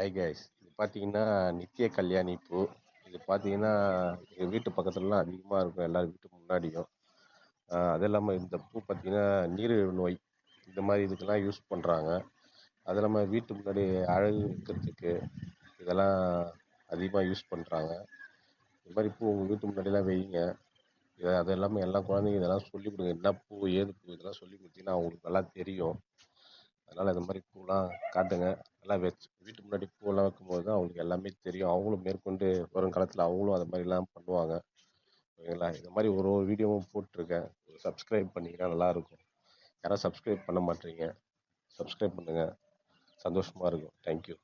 Hi guys இது பார்த்தீங்கன்னா நித்திய கல்யாணி பூ. இது பார்த்தீங்கன்னா எங்கள் வீட்டு பக்கத்துலலாம் அதிகமாக இருக்கும் எல்லார் வீட்டு முன்னாடியும். அது இல்லாமல் இந்த பூ பார்த்தீங்கன்னா நீரிழிவு நோய் இந்த மாதிரி இதுக்கெல்லாம் யூஸ் பண்ணுறாங்க அது இல்லாமல் வீட்டு முன்னாடி அழகு வைக்கிறதுக்கு இதெல்லாம் அதிகமாக யூஸ் பண்ணுறாங்க இது மாதிரி பூ உங்கள் வீட்டு முன்னாடிலாம் வைங்க. இதை அது இல்லாமல் எல்லா குழந்தைங்க இதெல்லாம் சொல்லிக் கொடுங்க. என்ன பூ ஏது பூ இதெல்லாம் சொல்லி கொடுத்தீங்கன்னா அவங்களுக்கு நல்லா தெரியும். அதனால் இந்த மாதிரி பூலாம் காட்டுங்க. நல்லா வச்சு வீட்டு முன்னாடி பூவெல்லாம் வைக்கும்போது தான் அவங்களுக்கு எல்லாமே தெரியும். அவங்களும் மேற்கொண்டு வருங்காலத்தில் அவங்களும் அது மாதிரிலாம் பண்ணுவாங்க. ஓகேங்களா இந்த மாதிரி ஒரு ஒரு வீடியோவும் போட்டிருக்கேன். சப்ஸ்கிரைப் பண்ணிங்கன்னா நல்லாயிருக்கும் யாரும் சப்ஸ்கிரைப் பண்ண மாட்டேறீங்க சப்ஸ்கிரைப் பண்ணுங்கள் சந்தோஷமாக இருக்கும். தேங்க்யூ